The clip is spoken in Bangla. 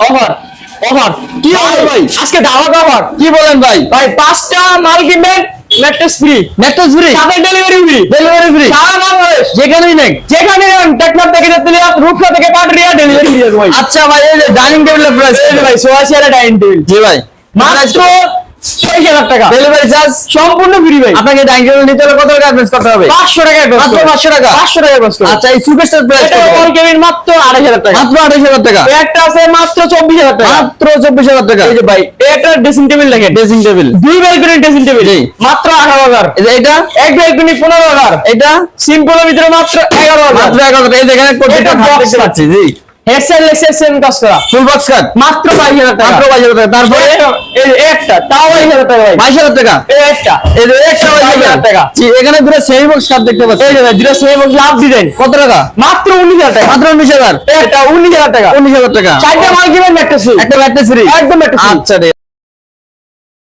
অফার অফার কি offer ভাই? আজকে ধামাকা অফার কি বলেন ভাই? ভাই পাঁচটা মাল কিনবেন ম্যাট্রেস ফ্রি ম্যাট্রেস ফ্রি সাথে ডেলিভারি ফ্রি ডেলিভারি ফ্রি সারা বাংলাদেশ। যেখানেই নেই। যেখানে টেকনাফ থেকে তেতুলিয়া রূপসা থেকে পাটুরিয়া ডেলিভারি দিয়ে দেবো ভাই। আচ্ছা ভাই এই যে ডাইনিং টেবিলের প্রাইস এই ভাই সোয়া চেয়ারে ডাইনিং টেবিল জি ভাই। মাত্র হাজার টাকা। ডেলিভারি চার্জ সম্পূর্ণ ফ্রি ভাই। আপনাকে ডাইনিং টেবিল নিতে হলে কত টাকা অ্যাডভান্স করতে হবে? পাঁচশো টাকা advance মাত্র করো। 500 টাকা? পাঁচশো টাকা advance করো। আচ্ছা এই সুপারস্টার প্রাইস এটা অল কেবিন মাত্র আড়াই হাজার টাকা। মাত্র এই একটা আছে মাত্র চব্বিশ হাজার টাকা। মাত্র চব্বিশ হাজার টাকা। এই যে ভাই এই ড্রেসিং টেবিল দেখেন। ড্রেসিং টেবিল দুই ব্যালকনি ড্রেসিং টেবিল মাত্র আঠারো হাজার। এই যে এটা? এক ব্যালকনি পনেরো হাজার। এটা? সিম্পলের ভিতরে মাত্র এই প্রত্যেকটা দেখতে পাচ্ছি জি। হেডসেট লেক্সেট সেম কাজ করা। ফুল বক্স কাট মাত্র বাইশ হাজার টাকা। মাত্র বাইশ হাজার টাকা। তারপরে? এই একটা- তাও টাকা ভাই। টাকা? এই একটা এই টাকা। জি এখানে দুটো সেমি বক্স কাট দেখতে পাচ্ছি। এই যে ভাই দুটো সেম লাভ ডিজাইন কত টাকা? মাত্র টাকা। মাত্র একটা উনিশ হাজার টাকা। উনিশ হাজার টাকা। চারটা মাল কিনবেন ম্যাট্রেস একটা ম্যাট্রেস ফ্রি একদম আচ্ছা